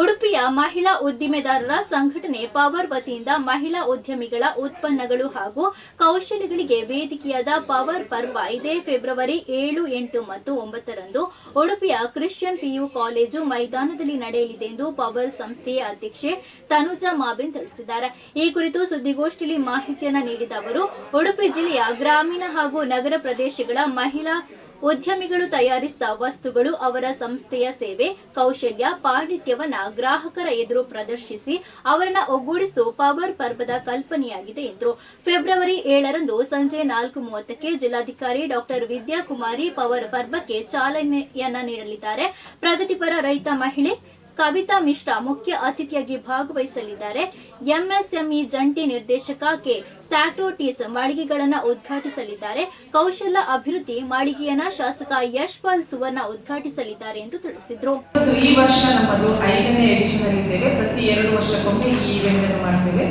ಉಡುಪಿಯ ಮಹಿಳಾ ಉದ್ದಿಮೆದಾರರ ಸಂಘಟನೆ ಪವರ್ ವತಿಯಿಂದ ಮಹಿಳಾ ಉದ್ಯಮಿಗಳ ಉತ್ಪನ್ನಗಳು ಹಾಗೂ ಕೌಶಲ್ಯಗಳಿಗೆ ವೇದಿಕೆಯಾದ ಪವರ್ ಪರ್ವ ಇದೇ ಫೆಬ್ರವರಿ ಏಳು, ಎಂಟು ಮತ್ತು ಒಂಬತ್ತರಂದು ಉಡುಪಿಯ ಕ್ರಿಶ್ಚಿಯನ್ ಪಿಯು ಕಾಲೇಜು ಮೈದಾನದಲ್ಲಿ ನಡೆಯಲಿದೆ ಎಂದು ಪವರ್ ಸಂಸ್ಥೆಯ ಅಧ್ಯಕ್ಷೆ ತನುಜಾ ಮಾಬಿನ್ ತಿಳಿಸಿದ್ದಾರೆ. ಈ ಕುರಿತು ಸುದ್ದಿಗೋಷ್ಠಿಯಲ್ಲಿ ಮಾಹಿತಿಯನ್ನು ನೀಡಿದ ಅವರು, ಉಡುಪಿ ಜಿಲ್ಲೆಯ ಗ್ರಾಮೀಣ ಹಾಗೂ ನಗರ ಪ್ರದೇಶಗಳ ಮಹಿಳಾ ಉದ್ಯಮಿಗಳು ತಯಾರಿಸಿದ ವಸ್ತುಗಳು ಅವರ ಸಂಸ್ಥೆಯ ಸೇವೆ, ಕೌಶಲ್ಯ, ಪಾಂಡಿತ್ಯವನ್ನ ಗ್ರಾಹಕರ ಎದುರು ಪ್ರದರ್ಶಿಸಿ ಅವರನ್ನ ಒಗ್ಗೂಡಿಸುವ ಪವರ್ ಪರ್ವದ ಕಲ್ಪನೆಯಾಗಿದೆ ಎಂದರು. ಫೆಬ್ರವರಿ ಏಳರಂದು ಸಂಜೆ ನಾಲ್ಕು ಮೂವತ್ತಕ್ಕೆ ಜಿಲ್ಲಾಧಿಕಾರಿ ಡಾಕ್ಟರ್ ವಿದ್ಯಾಕುಮಾರಿ ಪವರ್ ಪರ್ವಕ್ಕೆ ಚಾಲನೆಯನ್ನ ನೀಡಲಿದ್ದಾರೆ. ಪ್ರಗತಿಪರ ರೈತ ಮಹಿಳೆ ಕವಿತಾ ಮಿಶ್ರಾ ಮುಖ್ಯ ಅತಿಥಿಯಾಗಿ ಭಾಗವಹಿಸಲಿದ್ದಾರೆ. ಎಂಎಸ್ಎಂಇ ಜಂಟಿ ನಿರ್ದೇಶಕ ಕೆ. ಸ್ಯಾಕ್ರೋಟಿಸ್ ಮಾಳಿಗೆಗಳನ್ನು ಉದ್ಘಾಟಿಸಲಿದ್ದಾರೆ. ಕೌಶಲ ಅಭಿವೃದ್ಧಿ ಮಾಳಿಗೆಯನ್ನ ಶಾಸಕ ಯಶ್ಪಾಲ್ ಸುವರ್ಣ ಉದ್ಘಾಟಿಸಲಿದ್ದಾರೆ ಎಂದು ತಿಳಿಸಿದರು. ಈ ವರ್ಷ ನಮ್ಮದು ಐದನೇ ಎಡಿಷನ್ ಅಲ್ಲಿ ಇದ್ದೇವೆ. ಪ್ರತಿ ಎರಡು ವರ್ಷಕ್ಕೊಮ್ಮೆ ಈ ಇವೆಂಟ್ ಅನ್ನು ಮಾಡ್ತೇವೆ.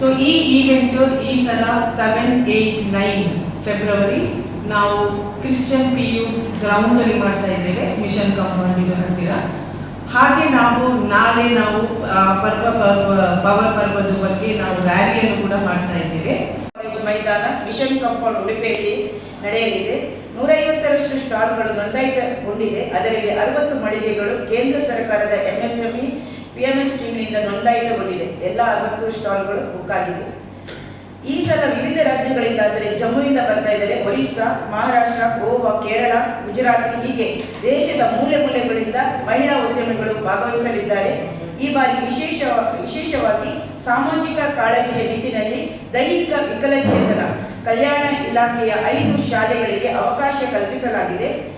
ಸೊ ಈ ಈವೆಂಟ್ ಈ ಸಲ ಸೆವೆನ್ ಏಟ್ ನೈನ್ ಫೆಬ್ರವರಿ ನಾವು ಕ್ರಿಶ್ಚಿಯನ್ ಪಿ ಯು ಗ್ರೌಂಡ್ ಅಲ್ಲಿ ಮಾಡ್ತಾ ಇದ್ದೇವೆ. ಮಿಷನ್ ಕಾಂಪೌಂಡ್ ಇದು ಹತ್ತಿರ. ಹಾಗೆ ನಾವು ನಾಳೆ ನಾವು ಪರ್ವ ಪವರ್ ಪರ್ವದ ಬಗ್ಗೆ ನಾವು ರ್ಯಾಲಿಯನ್ನು ಕೂಡ ಮಾಡ್ತಾ ಇದ್ದೇವೆ. ಮೈದಾನ ಮಿಷನ್ ಕಾಂಪೌಂಡ್ ಉಡುಪಿಯಲ್ಲಿ ನಡೆಯಲಿದೆ. ನೂರೈವತ್ತರಷ್ಟು ಸ್ಟಾಲ್ಗಳು ನೋಂದಾಯಿತಗೊಂಡಿದೆ. ಅದರಲ್ಲಿ ಅರವತ್ತು ಮಳಿಗೆಗಳು ಕೇಂದ್ರ ಸರ್ಕಾರದ ಎಂಎಸ್ಎಂಇ ಪಿಎಂಎಸ್ ಸ್ಕೀಮ್ನಿಂದ ನೋಂದಾಯಿತಗೊಂಡಿದೆ. ಎಲ್ಲ ಅರವತ್ತು ಸ್ಟಾಲ್ಗಳು ಬುಕ್ ಆಗಿದೆ. ಈ ಸಲ ವಿವಿಧ ರಾಜ್ಯಗಳಿಂದ ಅಂದರೆ ಜಮ್ಮುವಿಂದ ಬರ್ತಾ ಇದ್ದಾರೆ. ಒರಿಸ್ಸಾ, ಮಹಾರಾಷ್ಟ್ರ, ಗೋವಾ, ಕೇರಳ, ಗುಜರಾತ್ ಹೀಗೆ ದೇಶದ ಮೂಲೆ ಮೂಲೆಗಳಿಂದ ಮಹಿಳಾ ಉದ್ಯಮಿಗಳು ಭಾಗವಹಿಸಲಿದ್ದಾರೆ. ಈ ಬಾರಿ ವಿಶೇಷ ವಿಶೇಷವಾಗಿ ಸಾಮಾಜಿಕ ಕಾಳಜಿಯ ನಿಟ್ಟಿನಲ್ಲಿ ದೈಹಿಕ ವಿಕಲಚೇತನ ಕಲ್ಯಾಣ ಇಲಾಖೆಯ ಐದು ಶಾಲೆಗಳಿಗೆ ಅವಕಾಶ ಕಲ್ಪಿಸಲಾಗಿದೆ.